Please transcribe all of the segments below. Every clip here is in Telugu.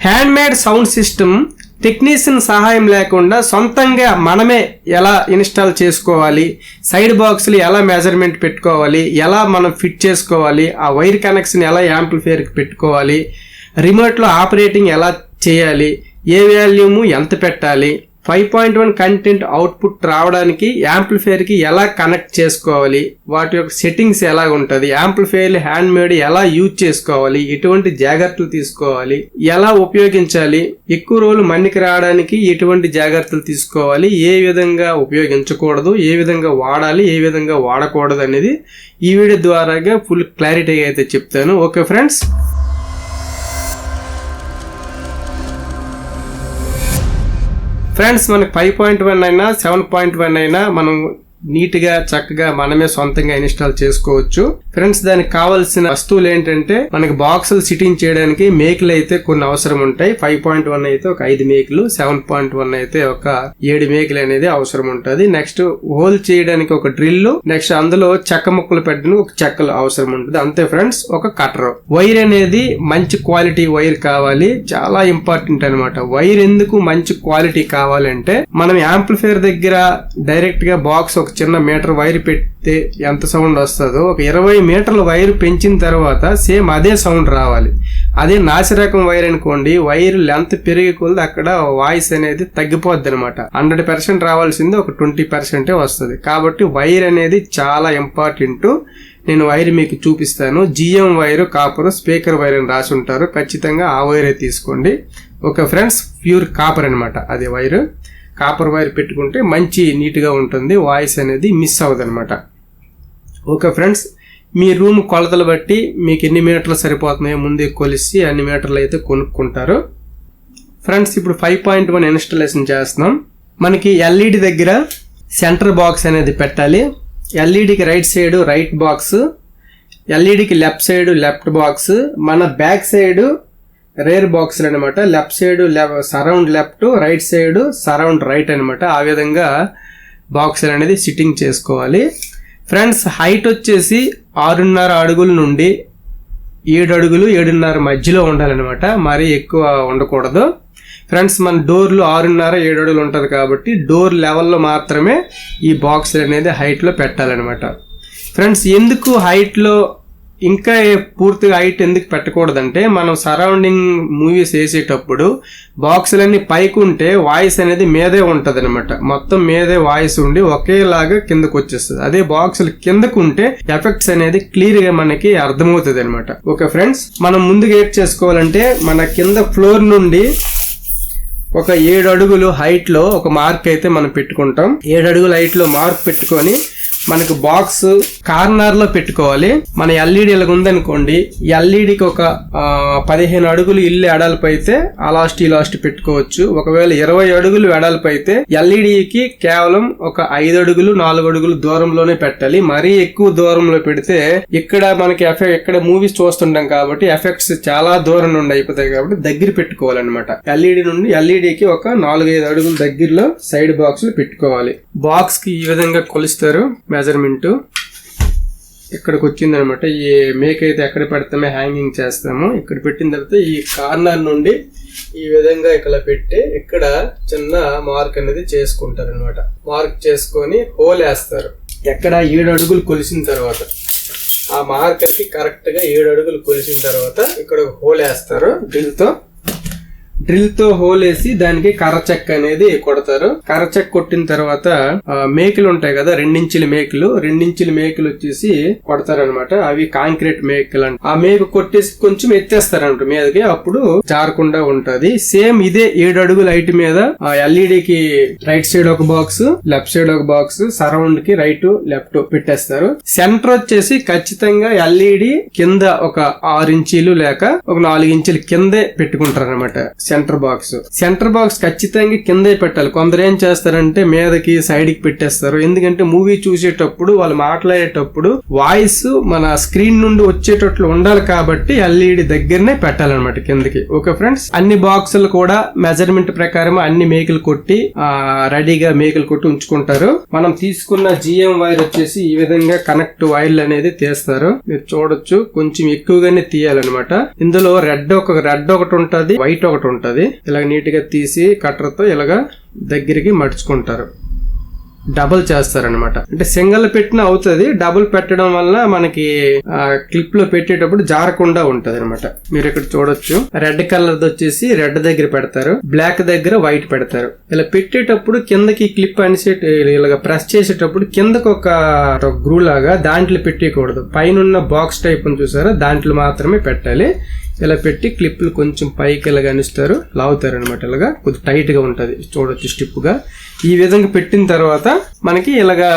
Hand made sound system technician సహాయం లేకుండా సొంతంగా మనమే ఎలా ఇన్స్టాల్ చేసుకోవాలి సైడ్ బాక్స్లు ఎలా మెజర్మెంట్ పెట్టుకోవాలి ఎలా మనం ఫిట్ చేసుకోవాలి ఆ వైర్ కనెక్షన్ ఎలా యాంప్లిఫైర్కి పెట్టుకోవాలి రిమోట్లో ఆపరేటింగ్ ఎలా చేయాలి ఏ వాల్యూము ఎంత పెట్టాలి five point one content output రావడానికి యాంప్లిఫైర్కి ఎలా కనెక్ట్ చేసుకోవాలి? వాటి యొక్క సెట్టింగ్స్ ఎలా ఉంటుంది? యాంప్లిఫైర్ హ్యాండ్ మేడ్ ఎలా యూజ్ చేసుకోవాలి? ఎటువంటి జాగ్రత్తలు తీసుకోవాలి. ఎలా ఉపయోగించాలి? ఎక్కువ రోజులు మన్నికి రావడానికి ఎటువంటి జాగ్రత్తలు తీసుకోవాలి. ఏ విధంగా ఉపయోగించకూడదు? ఏ విధంగా వాడాలి? ఏ విధంగా వాడకూడదు అనేది ఈ వీడియో ద్వారాగా ఫుల్ క్లారిటీ అయితే చెప్తాను. ఓకే ఫ్రెండ్స్ ఫ్రెండ్స్ మనకి ఫైవ్ పాయింట్ వన్ అయినా సెవెన్ పాయింట్ వన్ అయినా మనం నీట్గా చక్కగా మనమే సొంతంగా ఇన్స్టాల్ చేసుకోవచ్చు. ఫ్రెండ్స్ దానికి కావాల్సిన వస్తువులు ఏంటంటే మనకి బాక్సులు సిట్టింగ్ చేయడానికి మేకులు అయితే కొన్ని అవసరం ఉంటాయి. ఫైవ్ పాయింట్ వన్ అయితే ఒక ఐదు మేకులు సెవెన్ పాయింట్ వన్ అయితే ఒక ఏడు మేకులు అనేది అవసరం ఉంటుంది. నెక్స్ట్ హోల్ చేయడానికి ఒక డ్రిల్ నెక్స్ట్ అందులో చెక్క ముక్కలు పెట్టడానికి ఒక చెక్కలు అవసరం ఉంటుంది. అంతే ఫ్రెండ్స్ ఒక కటర్ వైర్ అనేది మంచి క్వాలిటీ వైర్ కావాలి. చాలా ఇంపార్టెంట్ అనమాట వైర్ ఎందుకు మంచి క్వాలిటీ కావాలంటే మనం యాంప్లిఫైర్ దగ్గర డైరెక్ట్గా బాక్స్ ఒక చిన్న మీటర్ వైర్ పెడితే ఎంత సౌండ్ వస్తుందో ఒక ఇరవై మీటర్ల వైర్ పెంచిన తర్వాత సేమ్ అదే సౌండ్ రావాలి. అదే నాసిరకం వైర్ అనుకోండి వైర్ లెంత్ పెరిగే కొలది అక్కడ వాయిస్ అనేది తగ్గిపోద్ది అనమాట హండ్రెడ్ పర్సెంట్ రావాల్సింది ఒక ట్వంటీ పర్సెంటే వస్తుంది. కాబట్టి వైర్ అనేది చాలా ఇంపార్టెంట్. నేను వైర్ మీకు చూపిస్తాను. GM wire copper speaker wire అని రాసి ఉంటారు ఖచ్చితంగా ఆ వైరే తీసుకోండి. ఓకే ఫ్రెండ్స్ ప్యూర్ కాపర్ అనమాట అది వైరు. కాపర్ వైర్ పెట్టుకుంటే మంచి నీట్గా ఉంటుంది వాయిస్ అనేది మిస్ అవ్వదు అనమాట ఓకే ఫ్రెండ్స్ మీ రూమ్ కొలతలు బట్టి మీకు ఎన్ని మీటర్లు సరిపోతున్నాయో ముందే కొలిసి అన్ని మీటర్లు అయితే కొనుక్కుంటారు. ఫ్రెండ్స్ ఇప్పుడు ఫైవ్ పాయింట్ వన్ ఇన్స్టలేషన్ చేస్తున్నాం. మనకి ఎల్ఈడి దగ్గర సెంటర్ బాక్స్ అనేది పెట్టాలి. ఎల్ఈడికి రైట్ సైడ్ రైట్ బాక్స్ ఎల్ఈడికి లెఫ్ట్ సైడ్ లెఫ్ట్ బాక్స్ మన బ్యాక్ సైడ్ రేర్ బాక్స్లు అనమాట left side surround left right side surround right అనమాట ఆ విధంగా బాక్సులు అనేది సిట్టింగ్ చేసుకోవాలి. ఫ్రెండ్స్ హైట్ వచ్చేసి ఆరున్నర అడుగుల నుండి ఏడు అడుగులు ఏడున్నర మధ్యలో ఉండాలన్నమాట. మరీ ఎక్కువ ఉండకూడదు. ఫ్రెండ్స్ మన డోర్లు ఆరున్నర ఏడు అడుగులు ఉంటుంది కాబట్టి డోర్ లెవెల్లో మాత్రమే ఈ బాక్సులు అనేది హైట్లో పెట్టాలన్నమాట. ఫ్రెండ్స్ ఎందుకు హైట్లో ఇంకా పూర్తిగా హైట్ ఎందుకు పెట్టకూడదంటే మనం సరౌండింగ్ మూవీస్ వేసేటప్పుడు బాక్సులన్నీ పైకి ఉంటే వాయిస్ అనేది మీదే ఉంటుంది అనమాట మొత్తం మీదే వాయిస్ ఉండి ఒకేలాగా కిందకు వచ్చేస్తుంది. అదే బాక్సులు కిందకు ఉంటే ఎఫెక్ట్స్ అనేది క్లియర్గా మనకి అర్థమవుతుంది అనమాట ఓకే ఫ్రెండ్స్ మనం ముందుగా ఏడ్ చేసుకోవాలంటే మన కింద ఫ్లోర్ నుండి ఒక ఏడు అడుగులు హైట్లో ఒక మార్క్ అయితే మనం పెట్టుకుంటాం. ఏడు అడుగుల హైట్లో మార్క్ పెట్టుకొని మనకు బాక్స్ కార్నర్లో పెట్టుకోవాలి. మన ఎల్ఈడి ఇలాగ ఉందనుకోండి ఎల్ఈడికి ఒక పదిహేను అడుగులు ఇల్లు ఎడల్పు అయితే ఆ లాస్ట్ లాస్ట్ పెట్టుకోవచ్చు. ఒకవేళ ఇరవై అడుగులు వెడల్పు అయితే ఎల్ఈడికి కేవలం ఒక ఐదు అడుగులు నాలుగు అడుగులు దూరంలోనే పెట్టాలి. మరీ ఎక్కువ దూరంలో పెడితే ఇక్కడ మనకి ఎఫెక్ట్ ఇక్కడ మూవీస్ చూస్తుంటాం కాబట్టి ఎఫెక్ట్స్ చాలా దూరం నుండి అయిపోతాయి కాబట్టి దగ్గర పెట్టుకోవాలన్నమాట. ఎల్ఈడి నుండి ఎల్ఈడికి ఒక నాలుగైదు అడుగుల దగ్గరలో సైడ్ బాక్స్ పెట్టుకోవాలి. బాక్స్కి ఈ విధంగా కొలుస్తారు. మెజర్మెంట్ ఇక్కడికి వచ్చింది అనమాట ఈ మేక్ అయితే ఎక్కడ పెడతామో హ్యాంగింగ్ చేస్తాము. ఇక్కడ పెట్టిన తర్వాత ఈ కార్నర్ నుండి ఈ విధంగా ఇక్కడ పెట్టి ఇక్కడ చిన్న మార్క్ అనేది చేసుకుంటారు అనమాట మార్క్ చేసుకొని హోల్ వేస్తారు. ఎక్కడ ఏడు అడుగులు కొలిసిన తర్వాత. ఆ మార్కర్కి కరెక్ట్గా ఏడు అడుగులు కొలిసిన తర్వాత ఇక్కడ ఒక హోల్ వేస్తారు. డ్రిల్తో డ్రిల్తో హోల్ వేసి దానికి కర్ర చెక్క అనేది కొడతారు. కర్ర చెక్క కొట్టిన తర్వాత ఆ, మేకులు ఉంటాయి కదా రెండించుల మేకులు. రెండించుల మేకులు వచ్చేసి కొడతారు అనమాట అవి కాంక్రీట్ మేకులు అంట. ఆ మేకు కొట్టేసి కొంచెం ఎత్తేస్తారంట మీదకి. అప్పుడు జారకుండా ఉంటది. సేమ్ ఇదే ఏడు అడుగుల హైట్ మీద ఆ ఎల్ఈడి కి రైట్ సైడ్ ఒక బాక్స్ లెఫ్ట్ సైడ్ ఒక బాక్స్ సరౌండ్కి రైట్ లెఫ్ట్ పెట్టేస్తారు. సెంటర్ వచ్చేసి ఖచ్చితంగా ఎల్ఈడి కింద ఒక ఆరు ఇంచీలు లేక ఒక నాలుగు ఇంచులు కిందే పెట్టుకుంటారు అనమాట సెంటర్ బాక్స్. సెంటర్ బాక్స్ ఖచ్చితంగా కిందే పెట్టాలి. కొందరు ఏం చేస్తారంటే మీదకి సైడ్కి పెట్టేస్తారు. ఎందుకంటే మూవీ చూసేటప్పుడు వాళ్ళు మాట్లాడేటప్పుడు వాయిస్ మన స్క్రీన్ నుండి వచ్చేటట్లు ఉండాలి కాబట్టి ఎల్ఈడి దగ్గరనే పెట్టాలన్నమాట కిందకి. Okay friends? అన్ని బాక్సులు కూడా మెజర్మెంట్ ప్రకారం అన్ని మేకలు కొట్టి రెడీగా మేకలు కొట్టి ఉంచుకుంటారు. మనం తీసుకున్న జిఎం వైర్ వచ్చేసి ఈ విధంగా కనెక్ట్ వైర్లు అనేది తీస్తారు. మీరు చూడొచ్చు. కొంచెం ఎక్కువగానే తీయాలన్నమాట. ఇందులో రెడ్ ఒక రెడ్ ఒకటి ఉంటది వైట్ ఒకటి ఉంటుంది. ఇలా నీట్గా తీసి కట్టర్తో ఇలాగ ఇలాగా దగ్గరికి మడుచుకుంటారు. డబుల్ చేస్తారనమాట అంటే సింగిల్ పెట్టిన అవుతుంది డబుల్ పెట్టడం వల్ల మనకి క్లిప్లో పెట్టేటప్పుడు జారకుండా ఉంటది అనమాట మీరు ఇక్కడ చూడొచ్చు. రెడ్ కలర్ వచ్చేసి రెడ్ దగ్గర పెడతారు బ్లాక్ దగ్గర వైట్ పెడతారు. ఇలా పెట్టేటప్పుడు కిందకి క్లిప్ అనిసే ఇలా ప్రెస్ చేసేటప్పుడు కిందకు ఒక గ్రూ లాగా దాంట్లో పెట్టేయకూడదు. పైన బాక్స్ టైప్ చూసారా? దాంట్లో మాత్రమే పెట్టాలి. ఇలా పెట్టి క్లిప్లు కొంచెం పైకి ఇలాగ అనిస్తారు. లాగుతారు అనమాట ఇలాగా. కొద్దిగా టైట్గా చూడొచ్చు స్టిప్గా ఈ విధంగా పెట్టిన తర్వాత మనకి ఇలాగా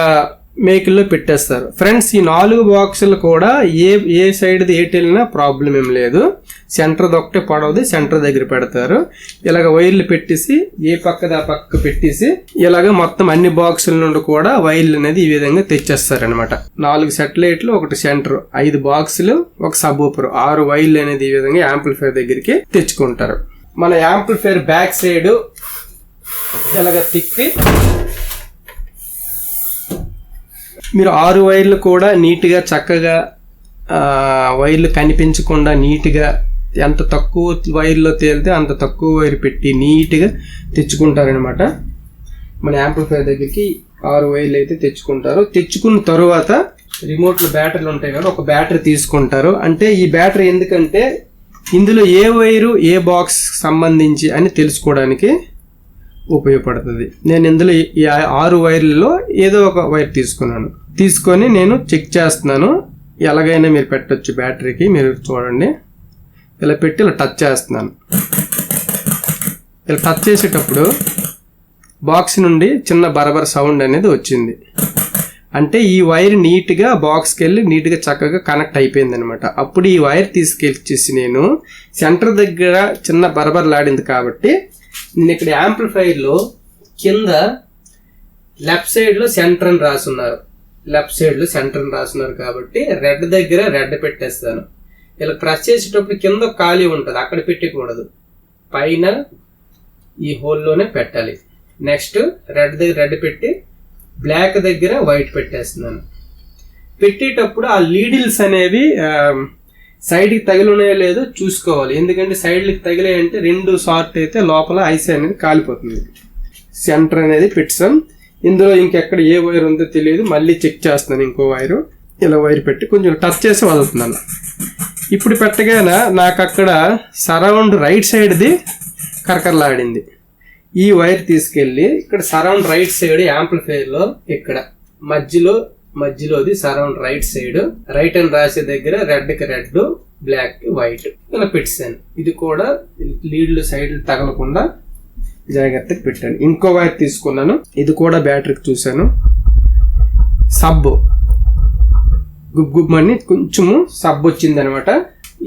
మేకుల్లో పెట్టేస్తారు. ఫ్రెండ్స్ ఈ నాలుగు బాక్సులు కూడా ఏ ఏ సైడ్ది ఏటి వెళ్ళినా ప్రాబ్లం ఏం లేదు. సెంటర్ది ఒకటే పడవది సెంటర్ దగ్గర పెడతారు. ఇలాగ వైర్లు పెట్టేసి ఏ పక్కది ఆ పక్క పెట్టేసి ఇలాగ మొత్తం అన్ని బాక్సుల నుండి కూడా వైర్లు అనేది ఈ విధంగా తెచ్చేస్తారు అనమాట నాలుగు సెటిలైట్లు ఒకటి సెంటర్ ఐదు బాక్సులు ఒక సబ్ ఆరు వైర్లు అనేది ఈ విధంగా యాంప్లిఫైర్ దగ్గరికి తెచ్చుకుంటారు. మన యాంప్లిఫైర్ బ్యాక్ సైడ్ ఇలాగ తిప్పి మీరు ఆరు వైర్లు కూడా నీట్గా చక్కగా వైర్లు కనిపించకుండా నీట్గా ఎంత తక్కువ వైర్లో తేలితే అంత తక్కువ వైర్ పెట్టి నీట్గా తెచ్చుకుంటారనమాట మన యాంప్లిఫైర్ దగ్గరికి ఆరు వైర్లు అయితే తెచ్చుకుంటారు. తెచ్చుకున్న తర్వాత రిమోట్లో బ్యాటరీలు ఉంటాయి కదా ఒక బ్యాటరీ తీసుకుంటారు. అంటే ఈ బ్యాటరీ ఎందుకంటే ఇందులో ఏ వైరు ఏ బాక్స్ సంబంధించి అని తెలుసుకోవడానికి ఉపయోగపడుతుంది. నేను ఇందులో ఈ- ఆరు వైర్లలో ఏదో ఒక వైర్ తీసుకున్నాను. తీసుకొని నేను చెక్ చేస్తున్నాను. ఎలాగైనా మీరు పెట్టొచ్చు బ్యాటరీకి మీరు చూడండి. ఇలా పెట్టి ఇలా టచ్ చేస్తున్నాను. ఇలా టచ్ చేసేటప్పుడు బాక్స్ నుండి చిన్న బరబర సౌండ్ అనేది వచ్చింది. అంటే ఈ వైర్ నీట్గా బాక్స్కి వెళ్ళి నీట్గా చక్కగా కనెక్ట్ అయిపోయింది అనమాట అప్పుడు ఈ వైర్ తీసుకెళ్ళి నేను సెంటర్ దగ్గర చిన్న బరబరలాడింది కాబట్టి నేను ఇక్కడ యాంప్లిఫైర్లో కింద లెఫ్ట్ సైడ్లో సెంటర్ అని రాసున్నారు. లెఫ్ట్ సైడ్లో సెంటర్ అని రాసున్నారు కాబట్టి రెడ్ దగ్గర రెడ్ పెట్టేస్తాను. ఇలా ప్రెస్ చేసేటప్పుడు కింద ఖాళీ ఉంటుంది అక్కడ పెట్టకూడదు. పైన ఈ హోల్లోనే పెట్టాలి. నెక్స్ట్ రెడ్ దగ్గర రెడ్ పెట్టి బ్లాక్ దగ్గర వైట్ పెట్టేస్తున్నాను. పెట్టేటప్పుడు ఆ లీడిల్స్ అనేవి సైడ్కి తగిలినాయో లేదో చూసుకోవాలి. ఎందుకంటే సైడ్కి తగిలాయంటే రెండు షార్ట్ అయితే లోపల ఐస్ అనేది కాలిపోతుంది. సెంటర్ అనేది పెట్టాం ఇందులో ఇంకెక్కడ ఏ వైర్ ఉందో తెలియదు. మళ్ళీ చెక్ చేస్తున్నాను ఇంకో వైరు. ఇలా వైర్ పెట్టి కొంచెం టచ్ చేసి వదులుతున్నాను. ఇప్పుడు పెట్టగానే నాకు అక్కడ సరౌండ్ రైట్ సైడ్ది కరకరలాడింది. ఈ వైర్ తీసుకెళ్ళి ఇక్కడ సరౌండ్ రైట్ సైడ్ యాంప్లిఫైర్లో ఇక్కడ. మధ్యలో మధ్యలోది surround right side. Right and రాసే దగ్గర రెడ్కి రెడ్ బ్లాక్కి వైట్. ఇలా పెట్టాను ఇది కూడా లీడ్లు సైడ్ తగలకుండా జాగ్రత్తగా పెట్టాను. ఇంకో వైర్ తీసుకున్నాను. ఇది కూడా బ్యాటరీకి చూశాను. సబ్ గుబ్ గుబ్బని కొంచెము సబ్ వచ్చింది అనమాట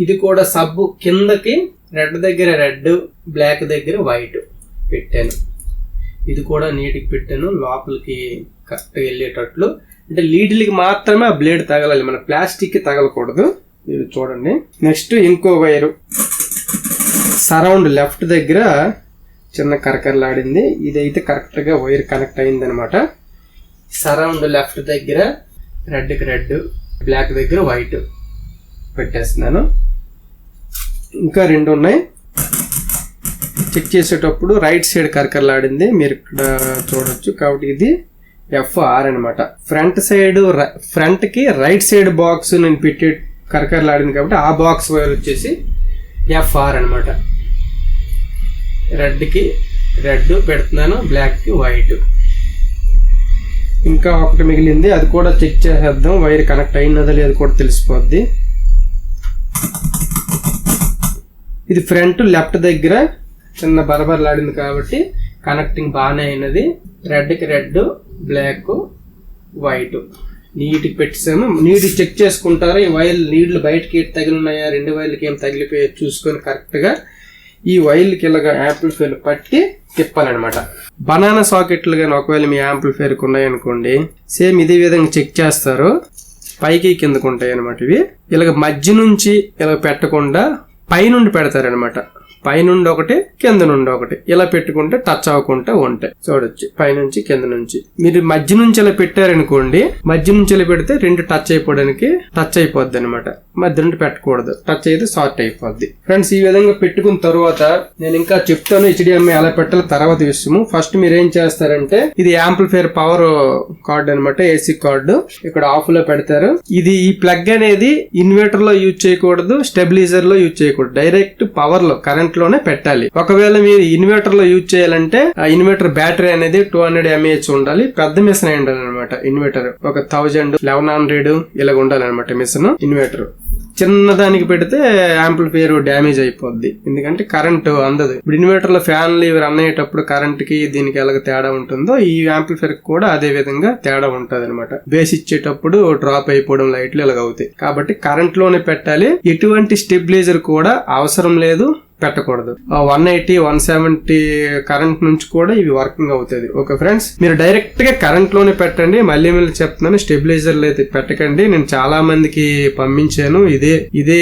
ఇది కూడా సబ్బు కిందకి రెడ్ దగ్గర రెడ్ బ్లాక్ దగ్గర వైట్. పెట్టాను. ఇది కూడా నీటికి పెట్టాను లోపలికి కరెక్ట్గా వెళ్ళేటట్లు. అంటే లీడ్లకి మాత్రమే ఆ బ్లేడ్ తగలాలి మన ప్లాస్టిక్కి తగలకూడదు. మీరు చూడండి. నెక్స్ట్ ఇంకో వైరు. సరౌండ్ లెఫ్ట్ దగ్గర చిన్న కరకరలాడింది. ఇదైతే కరెక్ట్గా వైర్ కనెక్ట్ అయిందనమాట. సరౌండ్ లెఫ్ట్ దగ్గర రెడ్కి రెడ్ బ్లాక్ దగ్గర వైట్ పెట్టేస్తున్నాను. ఇంకా రెండు ఉన్నాయి. చెక్ చేసేటప్పుడు రైట్ సైడ్ కరకరలాడింది. మీరు ఇక్కడ చూడొచ్చు. కాబట్టి ఇది ఎఫ్ఆర్ అనమాట ఫ్రంట్ సైడ్ ఫ్రంట్కి రైట్ సైడ్ బాక్స్ నేను పెట్టి కరకరలాడింది కాబట్టి ఆ బాక్స్ వైర్ వచ్చేసి ఎఫ్ఆర్ అనమాట రెడ్కి రెడ్ పెడుతున్నాను బ్లాక్కి వైట్ ఇంకా ఒకటి మిగిలింది. అది కూడా చెక్ చేసేద్దాం. వైర్ కనెక్ట్ అయినదో లేదు కూడా తెలిసిపోద్ది. ఇది ఫ్రంట్ లెఫ్ట్ దగ్గర చిన్న బరబరలాడింది కాబట్టి కనెక్టింగ్ బాగానే అయినది. రెడ్కి రెడ్ బ్లాక్ వైట్ నీట్కి పెట్టేసాము. నీట్ చెక్ చేసుకుంటారు? ఈ వైర్లు నీళ్ళు బయటకి తగిలినాయా తగిలి ఉన్నాయా రెండు వైర్లకి ఏం తగిలిపోయాయి చూసుకొని కరెక్ట్గా ఈ వైర్లకి ఇలాగా యాంప్లిఫైర్ పట్టి తిప్పాలన్నమాట. బనానా సాకెట్లు కానీ ఒకవేళ మీ యాంప్లిఫైర్కి ఉన్నాయనుకోండి సేమ్ ఇదే విధంగా చెక్ చేస్తారు. పైకి కిందకు ఉంటాయి అనమాట ఇవి. ఇలాగ మధ్య నుంచి ఇలా పెట్టకుండా పైనుండి పెడతారనమాట పైనుండి ఒకటి కింద నుండి ఒకటి ఇలా పెట్టుకుంటే టచ్ అవ్వకుండా ఉంటాయి. చూడొచ్చు. పైనుంచి కింద నుంచి మీరు మధ్య నుంచి ఇలా పెట్టారనుకోండి మధ్య నుంచి ఇలా పెడితే రెండు టచ్ అయిపోవడానికి టచ్ అయిపోద్ది అనమాట మధ్య నుండి పెట్టకూడదు. టచ్ అయితే షార్ట్ అయిపోద్ది. ఫ్రెండ్స్ ఈ విధంగా పెట్టుకున్న తర్వాత నేను ఇంకా చెప్తాను హెచ్డిఎంఐ ఎలా పెట్టాలి తర్వాత విషయము. ఫస్ట్ మీరు ఏం చేస్తారంటే ఇది యాంప్లిఫైర్ పవర్ కార్డ్ అనమాట ఏసీ కార్డు ఇక్కడ ఆఫ్లో పెడతారు. ఇది ఈ ప్లగ్ అనేది ఇన్వర్టర్లో యూజ్ చేయకూడదు స్టెబిలైజర్లో యూజ్ చేయకూడదు. డైరెక్ట్ పవర్లో కరెంట్ లోనే పెట్టాలి. ఒకవేళ మీరు ఇన్వర్టర్లో యూజ్ చేయాలంటే ఆ ఇన్వర్టర్ బ్యాటరీ అనేది టూ హండ్రెడ్ ఎంఏహెచ్ ఉండాలి. పెద్ద మిషన్ అయి ఉండాలి అనమాట ఇన్వర్టర్ ఒక థౌజండ్ లెవెన్ హండ్రెడ్ ఇలాగ ఉండాలన్నమాట మిషన్ ఇన్వర్టర్ చిన్నదానికి పెడితే యాంప్లిఫైర్ డ్యామేజ్ అయిపోద్ది. ఎందుకంటే కరెంట్ అందదు. ఇప్పుడు ఇన్వర్టర్లో ఫ్యాన్లు ఇవి రన్ అయ్యేటప్పుడు కరెంట్కి దీనికి ఎలాగ తేడా ఉంటుందో ఈ యాంప్లిఫైర్ కూడా అదే విధంగా తేడా ఉంటది అనమాట బేస్ ఇచ్చేటప్పుడు డ్రాప్ అయిపోవడం లైట్లు ఇలాగ అవుతాయి. కాబట్టి కరెంట్లోనే పెట్టాలి. ఎటువంటి స్టెబిలైజర్ కూడా అవసరం లేదు. పెట్టకూడదు. One eighty one seventy current నుంచి కూడా ఇవి వర్కింగ్ అవుతుంది ఓకే ఫ్రెండ్స్ మీరు డైరెక్ట్గా కరెంట్లోనే పెట్టండి. మళ్ళీ మళ్ళీ చెప్తున్నాను స్టెబిలైజర్లు అయితే పెట్టకండి. నేను చాలా మందికి పంపించాను. ఇదే ఇదే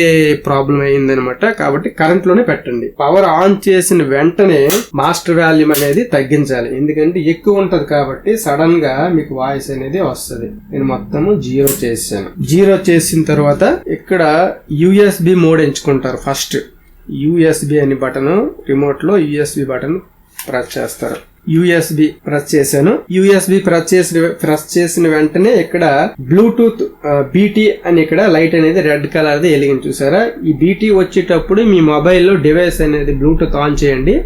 ప్రాబ్లం అయిందనమాట కాబట్టి కరెంట్లోనే పెట్టండి. పవర్ ఆన్ చేసిన వెంటనే మాస్టర్ వాల్యూమ్ అనేది తగ్గించాలి. ఎందుకంటే ఎక్కువ ఉంటది కాబట్టి సడన్గా మీకు వాయిస్ అనేది వస్తుంది. నేను మొత్తము జీరో చేశాను. జీరో చేసిన తర్వాత ఇక్కడ యుఎస్బి మోడ్ ఎంచుకుంటారు ఫస్ట్ యూఎస్బి అని బటన్ రిమోట్లో యూఎస్బి బటన్ ప్రెస్ చేస్తారు. యూఎస్బి ప్రెస్ చేశాను. యూఎస్బి ప్రెస్ చేసిన ప్రెస్ చేసిన వెంటనే ఇక్కడ బ్లూటూత్ బీటీ అని ఇక్కడ లైట్ అనేది రెడ్ కలర్ ది వెలిగింది చూసారా? ఈ బీటీ వచ్చేటప్పుడు మీ మొబైల్లో డివైస్ అనేది బ్లూటూత్ ఆన్ చేయండి.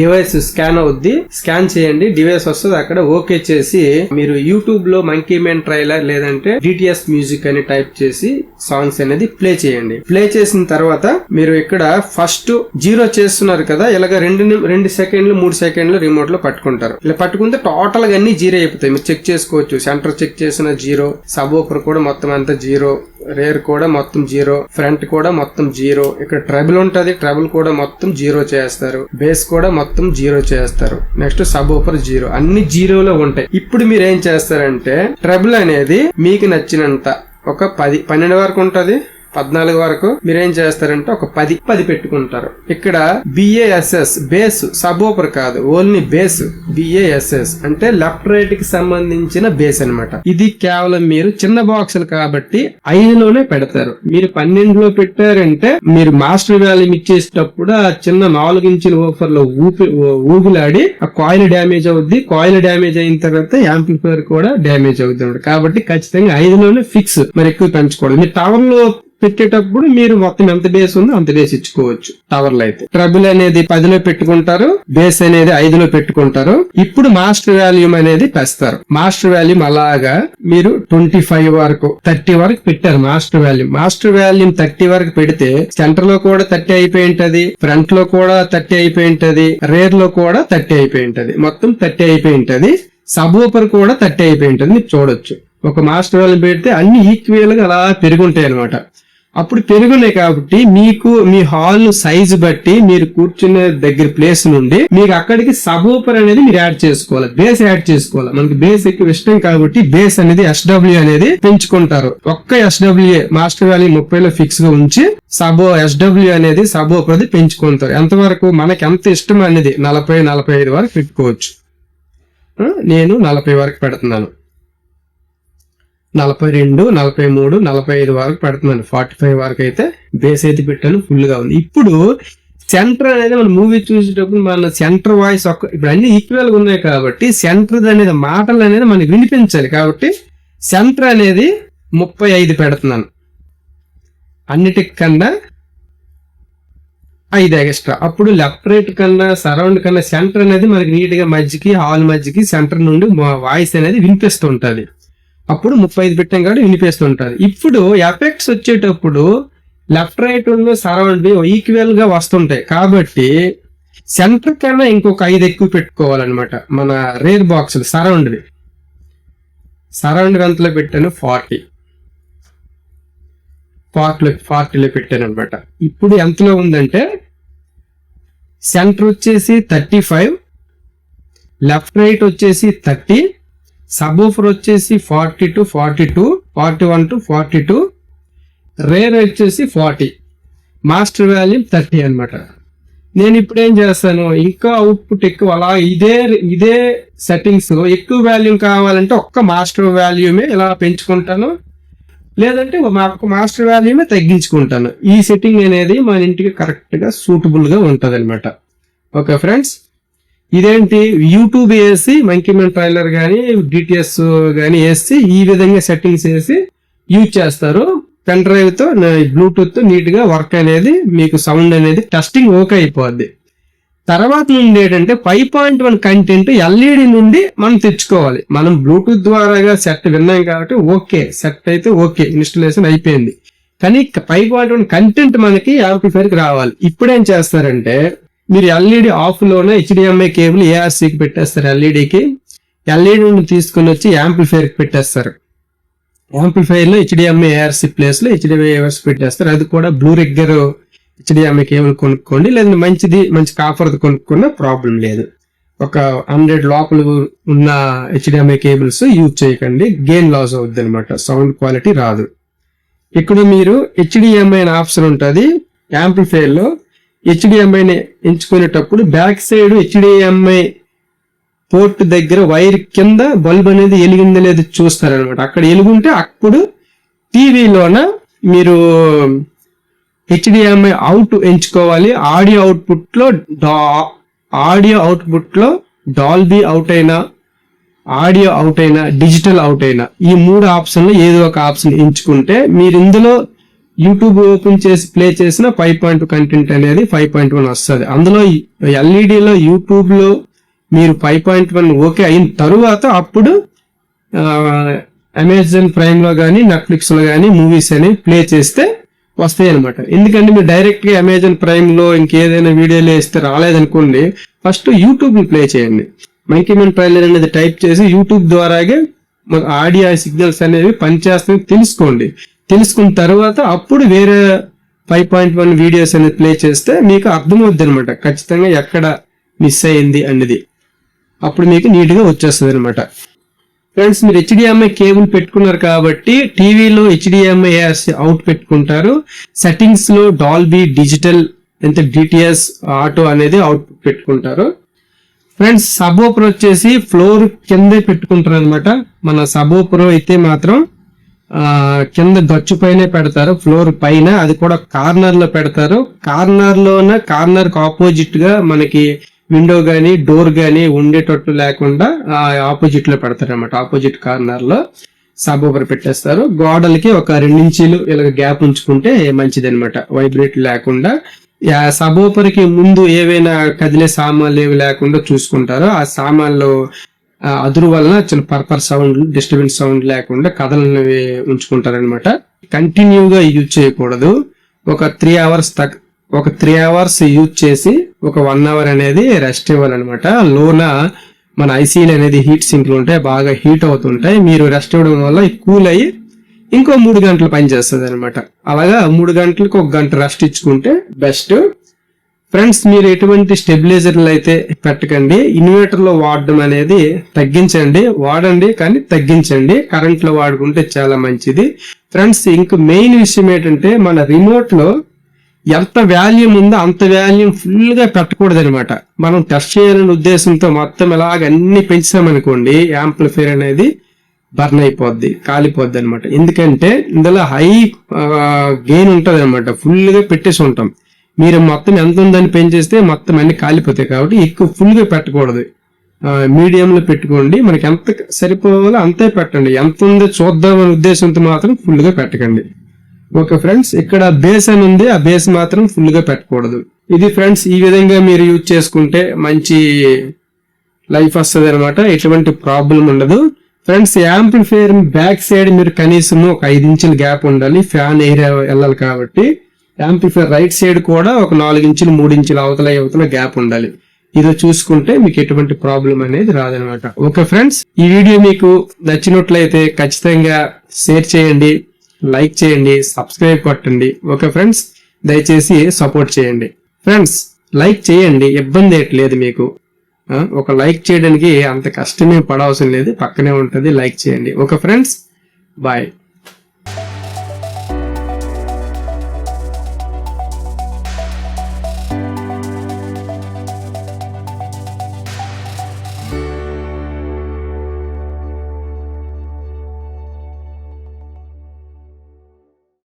డివైస్ స్కాన్ అవుద్ది. స్కాన్ చేయండి. డివైస్ వస్తుంది. అక్కడ ఓకే చేసి మీరు యూట్యూబ్లో మంకీ మ్యాన్ ట్రైలర్ లేదంటే డిటిఎస్ మ్యూజిక్ అని టైప్ చేసి సాంగ్స్ అనేది ప్లే చేయండి. ప్లే చేసిన తర్వాత మీరు ఇక్కడ ఫస్ట్ జీరో చేస్తున్నారు కదా? ఇలాగ రెండు రెండు సెకండ్లు మూడు సెకండ్లు రిమోట్లో పట్టుకుంటారు. ఇలా పట్టుకుంటే టోటల్గా అన్ని జీరో అయిపోతాయి. మీరు చెక్ చేసుకోవచ్చు. సెంటర్ చెక్ చేసిన జీరో సబ్ ఓపర్ కూడా మొత్తం అంతా జీరో రేర్ కూడా మొత్తం జీరో ఫ్రంట్ కూడా మొత్తం జీరో. ఇక్కడ ట్రబుల్ ఉంటది ట్రబుల్ కూడా మొత్తం జీరో చేస్తారు. బేస్ కూడా మొత్తం జీరో చేస్తారు. Next subwoofer zero. అన్ని జీరోలో ఉంటాయి. ఇప్పుడు మీరు ఏం చేస్తారంటే ట్రబుల్ అనేది మీకు నచ్చినంత ఒక పది పన్నెండు వరకు ఉంటది. పద్నాలుగు వరకు మీరేం చేస్తారంటే ఒక పది పది పెట్టుకుంటారు. ఇక్కడ బిఏఎస్ఎస్ బేస్ సబ్ ఓపర్ కాదు ఓన్లీ బేస్ బిఏఎస్ఎస్ అంటే లెఫ్ట్ రైట్కి సంబంధించిన బేస్ అన్నమాట. ఇది కేవలం మీరు చిన్న బాక్సులు కాబట్టి ఐదులోనే పెడతారు. మీరు పన్నెండులో పెట్టారంటే మీరు మాస్టర్ వాల్యూమ్ ఇచ్చేటప్పుడు ఆ చిన్న నాలుగు ఇంచుల ఓఫర్లో ఊపి ఊగులాడి ఆ కాయిల్ డ్యామేజ్ అవుద్ది. కాయిల్ డ్యామేజ్ అయిన తర్వాత యాంప్లిఫైర్ కూడా డ్యామేజ్ అవుతుంది కాబట్టి ఖచ్చితంగా ఐదులోనే ఫిక్స్ మరి ఎక్కువ పెంచకూడదు మీరు టవర్లో పెట్టేటప్పుడు మీరు మొత్తం ఎంత బేస్ ఉందో అంత బేస్ ఇచ్చుకోవచ్చు. టవర్లు అయితే. ట్రబుల్ అనేది పదిలో పెట్టుకుంటారు బేస్ అనేది ఐదులో పెట్టుకుంటారు. ఇప్పుడు మాస్టర్ వాల్యూమ్ అనేది పెస్తారు. మాస్టర్ వాల్యూమ్ అలాగా మీరు ట్వంటీ ఫైవ్ వరకు థర్టీ వరకు పెట్టారు master volume master volume thirty వరకు పెడితే సెంటర్లో కూడా థర్టీ అయిపోయి ఉంటది ఫ్రంట్లో కూడా థర్టీ అయిపోయి ఉంటది రేర్లో కూడా థర్టీ అయిపోయి ఉంటది. మొత్తం థర్టీ అయిపోయి ఉంటది. సబ్ ఊపర్ కూడా థర్టీ అయిపోయి ఉంటుంది. మీరు చూడొచ్చు. ఒక మాస్టర్ వాల్యూమ్ పెడితే అన్ని ఈక్వల్గా అలా పెరుగుంటాయి అనమాట అప్పుడు పెరుగులే కాబట్టి మీకు మీ హాల్ సైజ్ బట్టి మీరు కూర్చునే దగ్గర ప్లేస్ నుండి మీకు అక్కడికి సబూపర్ అనేది మీరు యాడ్ చేసుకోవాలి. బేస్ యాడ్ చేసుకోవాలి. మనకి బేస్ ఎక్కువ ఇష్టం కాబట్టి బేస్ అనేది ఎస్డబ్ల్యూ అనేది పెంచుకుంటారు. ఒక్క ఎస్డబ్ల్యూఏ మాస్టర్ వాల్యూ ముప్పైలో ఫిక్స్గా ఉంచి సబో ఎస్డబ్ల్యూ అనేది సబోపర్ అది పెంచుకుంటారు. ఎంతవరకు మనకి ఎంత ఇష్టం అనేది నలభై నలభై ఐదు వరకు పెట్టుకోవచ్చు. నేను నలభై వరకు పెడుతున్నాను. నలభై రెండు నలభై మూడు నలభై ఐదు వరకు పెడుతున్నాను ఫార్టీ ఫైవ్ వరకు అయితే బేస్ అయితే పెట్టాను ఫుల్గా ఉంది. ఇప్పుడు సెంటర్ అనేది మన మూవీ చూసేటప్పుడు మన సెంటర్ వాయిస్ ఒక్క ఇప్పుడు అన్ని ఈక్వల్గా ఉన్నాయి కాబట్టి సెంటర్ అనేది మాటలు అనేది మనకి వినిపించాలి కాబట్టి సెంటర్ అనేది ముప్పై ఐదు పెడుతున్నాను. అన్నిటికన్నా ఐదు ఎక్స్ట్రా అప్పుడు లెఫ్ట్ రైట్ కన్నా సరౌండ్ కన్నా సెంటర్ అనేది మనకి నీట్గా మధ్యకి హాల్ మధ్యకి సెంటర్ నుండి వాయిస్ అనేది వినిపిస్తూ ఉంటుంది. అప్పుడు ముప్పై ఐదు పెట్టాం కాబట్టి వినిపిస్తుంటుంది ఇప్పుడు ఎఫెక్ట్స్ వచ్చేటప్పుడు లెఫ్ట్ రైట్ ఉన్న సరౌండ్ ఈక్వల్గా వస్తుంటాయి. కాబట్టి సెంటర్ కన్నా ఇంకొక ఐదు ఎక్కువ పెట్టుకోవాలన్నమాట. మన రేర్ బాక్స్ సరౌండ్వి సరౌండ్ ఎంతలో పెట్టాను ఫార్టీ ఫార్టీలో ఫార్టీలో పెట్టాను అనమాట ఇప్పుడు ఎంతలో ఉందంటే సెంటర్ వచ్చేసి థర్టీ ఫైవ్ లెఫ్ట్ రైట్ వచ్చేసి థర్టీ సబూఫర్ వచ్చేసి forty two forty two forty one two forty two rear వచ్చేసి ఫార్టీ. మాస్టర్ వాల్యూమ్ థర్టీ అనమాట నేను ఇప్పుడు ఏం చేస్తాను ఇంకా అవుట్పుట్ ఎక్కువ అలా ఇదే ఇదే సెట్టింగ్స్ ఎక్కువ వాల్యూమ్ కావాలంటే ఒక్క మాస్టర్ వాల్యూమే ఇలా పెంచుకుంటాను. లేదంటే ఒక మాస్టర్ వాల్యూమే తగ్గించుకుంటాను. ఈ సెట్టింగ్ అనేది మన ఇంటికి కరెక్ట్గా సూటబుల్గా ఉంటుంది అనమాట ఓకే ఫ్రెండ్స్? ఇదేంటి? యూట్యూబ్ వేసి మంకీమెన్ ట్రైలర్ కానీ డిటిఎస్ కానీ వేసి ఈ విధంగా సెట్టింగ్స్ వేసి యూజ్ చేస్తారు. పెన్ డ్రైవ్తో బ్లూటూత్ నీట్గా వర్క్ అనేది మీకు సౌండ్ అనేది టెస్టింగ్ ఓకే అయిపోద్ది. తర్వాత నుండి ఏంటంటే five point one content LED నుండి మనం తెచ్చుకోవాలి. మనం బ్లూటూత్ ద్వారాగా సెట్ విన్నాం కాబట్టి ఓకే సెట్ అయితే ఓకే ఇన్స్టలేషన్ అయిపోయింది. కానీ ఫైవ్ పాయింట్ వన్ కంటెంట్ మనకి యాంప్లిఫైర్కి రావాలి. ఇప్పుడు ఏం చేస్తారంటే మీరు ఎల్ఈడి ఆఫ్లోనే హెచ్డిఎంఐ కేబుల్ ఏఆర్సీకి పెట్టేస్తారు ఎల్ఈడికి ఎల్ఈడిని తీసుకొని తీసుకుని వచ్చి యాంప్లిఫైర్కి పెట్టేస్తారు. యాంప్లిఫైర్లో హెచ్డిఎంఐ ఏఆర్సీ ప్లేస్లో హెచ్డిఎంఐ ఏఆర్సీ పెట్టేస్తారు. అది కూడా బ్లూ రెగ్గర్ హెచ్డిఎంఐ కేబుల్ కొనుక్కోండి. లేదంటే మంచిది మంచి కాఫర్ది కొనుక్కున్న ప్రాబ్లం లేదు. ఒక హండ్రెడ్ లోపల ఉన్న హెచ్డిఎంఐ కేబుల్స్ యూజ్ చేయకండి. గెయిన్ లాస్ అవుద్ది అనమాట సౌండ్ క్వాలిటీ రాదు. ఇక్కడ మీరు హెచ్డిఎంఐ అనే ఆప్షన్ ఉంటుంది. యాంప్లిఫైర్లో హెచ్డిఎంఐని ఎంచుకునేటప్పుడు బ్యాక్ సైడ్ హెచ్డిఎంఐ పోర్ట్ దగ్గర వైర్ కింద బల్బ్ అనేది ఎలిగిందో లేదో చూస్తారనమాట అక్కడ ఎలుగుంటే అప్పుడు టీవీలోన మీరు హెచ్డిఎంఐ అవుట్ ఎంచుకోవాలి. ఆడియో అవుట్పుట్లో డా ఆడియో అవుట్పుట్లో డాల్బీ అవుట్ అయినా ఆడియో అవుట్ అయినా డిజిటల్ అవుట్ అయినా ఈ మూడు ఆప్షన్లు ఏదో ఒక ఆప్షన్ ఎంచుకుంటే మీరు ఇందులో యూట్యూబ్ ఓపెన్ చేసి ప్లే చేసిన ఫైవ్ పాయింట్ కంటెంట్ అనేది ఫైవ్ పాయింట్ వన్ వస్తుంది. అందులో ఎల్ఈడిలో యూట్యూబ్లో మీరు ఫైవ్ పాయింట్ వన్ ఓకే అయిన తరువాత అప్పుడు అమెజాన్ ప్రైమ్లో కానీ నెట్ఫ్లిక్స్లో కానీ మూవీస్ అని ప్లే చేస్తే వస్తాయి అనమాట ఎందుకంటే మీరు డైరెక్ట్గా అమెజాన్ ప్రైమ్లో ఇంకేదైనా వీడియోలు వేస్తే రాలేదనుకోండి ఫస్ట్ యూట్యూబ్ని ప్లే చేయండి. మంకీమెన్ ట్రైలర్ అనేది టైప్ చేసి యూట్యూబ్ ద్వారాగే ఆడియో సిగ్నల్స్ అనేవి పనిచేస్తాయని తెలుసుకోండి. తెలుసుకున్న తర్వాత అప్పుడు వేరే ఫైవ్ పాయింట్ వన్ వీడియోస్ అనేది ప్లే చేస్తే మీకు అర్థమవుద్ది అనమాట ఖచ్చితంగా ఎక్కడ మిస్ అయింది అనేది అప్పుడు మీకు నీట్గా వచ్చేస్తుంది అనమాట ఫ్రెండ్స్ మీరు హెచ్డిఎంఐ కేబుల్ పెట్టుకున్నారు కాబట్టి టీవీలో హెచ్డిఎంఐ అవుట్ పెట్టుకుంటారు. సెట్టింగ్స్లో డాల్బీ డిజిటల్ ఎంత డిటిఎస్ ఆటో అనేది అవుట్ పెట్టుకుంటారు. ఫ్రెండ్స్ సబోపర్ వచ్చేసి ఫ్లోర్ కిందే పెట్టుకుంటారు అనమాట మన సబోపర్ అయితే మాత్రం కింద గచ్చు పైనే పెడతారు ఫ్లోర్ పైన అది కూడా కార్నర్లో పెడతారు. కార్నర్ లోన కార్నర్కి ఆపోజిట్గా మనకి విండో గానీ డోర్ గానీ ఉండేటట్టు లేకుండా ఆపోజిట్లో పెడతారు అనమాట ఆపోజిట్ కార్నర్లో సబ్ ఓవర్ పెట్టేస్తారు. గోడలకి ఒక రెండించీలు ఇలా గ్యాప్ ఉంచుకుంటే మంచిది అనమాట వైబ్రేట్ లేకుండా సబ్ ఓపర్కి ముందు ఏవైనా కదిలే సామాన్లు ఏవి లేకుండా చూసుకుంటారో ఆ సామాన్లు అదురు వలన చిన్న పర్పర్ సౌండ్ డిస్టర్బెన్స్ సౌండ్ లేకుండా కథలనేవి ఉంచుకుంటారనమాట కంటిన్యూగా యూజ్ చేయకూడదు. ఒక త్రీ అవర్స్ తక్ ఒక త్రీ అవర్స్ యూజ్ చేసి ఒక వన్ అవర్ అనేది రెస్ట్ ఇవ్వాలన్నమాట. లోన మన ఐసీలు అనేది హీట్ సింక్లు ఉంటాయి బాగా హీట్ అవుతుంటాయి. మీరు రెస్ట్ ఇవ్వడం వల్ల కూల్ అయ్యి ఇంకో మూడు గంటలు పనిచేస్తుంది అనమాట అలాగా మూడు గంటలకు ఒక గంట రెస్ట్ ఇచ్చుకుంటే బెస్ట్. ఫ్రెండ్స్ మీరు ఎటువంటి స్టెబిలైజర్లు అయితే పెట్టకండి. ఇన్వర్టర్లో వాడడం అనేది తగ్గించండి. వాడండి కానీ తగ్గించండి. కరెంట్లో వాడుకుంటే చాలా మంచిది. ఫ్రెండ్స్ ఇంక మెయిన్ విషయం ఏంటంటే మన రిమోట్లో ఎంత వాల్యూమ్ ఉందో అంత వాల్యూమ్ ఫుల్గా పెట్టకూడదు అనమాట మనం టెస్ట్ చేయాలనే ఉద్దేశంతో మొత్తం ఇలాగ అన్ని పెంచామనుకోండి యాంప్లిఫైర్ అనేది బర్న్ అయిపోద్ది కాలిపోద్ది అనమాట ఎందుకంటే ఇందులో హై గెయిన్ ఉంటుంది అనమాట ఫుల్గా పెట్టేసి ఉంటాం. మీరు మొత్తం ఎంత ఉందని పెంచేస్తే మొత్తం అన్ని కాలిపోతాయి కాబట్టి ఎక్కువ ఫుల్గా పెట్టకూడదు. మీడియంలో పెట్టుకోండి. మనకి ఎంత సరిపోవాలో అంతే పెట్టండి. ఎంత ఉందో చూద్దామనే ఉద్దేశంతో మాత్రం ఫుల్గా పెట్టకండి. ఓకే ఫ్రెండ్స్ ఇక్కడ బేస్ అని ఉంది. ఆ బేస్ మాత్రం ఫుల్గా పెట్టకూడదు. ఇది ఫ్రెండ్స్ ఈ విధంగా మీరు యూజ్ చేసుకుంటే మంచి లైఫ్ వస్తుంది అనమాట ఎటువంటి ప్రాబ్లం ఉండదు. ఫ్రెండ్స్ యాంప్లిఫైయర్ బ్యాక్ సైడ్ మీరు కనీసం ఒక ఐదు ఇంచుల గ్యాప్ ఉండాలి. ఫ్యాన్ ఏరియా వెళ్ళాలి కాబట్టి. యాంప్లిఫైర్ రైట్ సైడ్ కూడా ఒక నాలుగు ఇంచులు మూడు ఇంచుల అవతల అవతల గ్యాప్ ఉండాలి. ఇది చూసుకుంటే మీకు ఎటువంటి ప్రాబ్లం అనేది రాదనమాట. ఓకే ఫ్రెండ్స్ ఈ వీడియో మీకు నచ్చినట్లయితే ఖచ్చితంగా షేర్ చేయండి లైక్ చేయండి సబ్స్క్రైబ్ కొట్టండి. ఓకే ఫ్రెండ్స్ దయచేసి సపోర్ట్ చేయండి. ఫ్రెండ్స్ లైక్ చేయండి ఇబ్బంది ఏట్లేదు మీకు. ఒక లైక్ చేయడానికి అంత కష్టమే పడవసరం లేదు పక్కనే ఉంటుంది లైక్ చేయండి. Okay friends bye.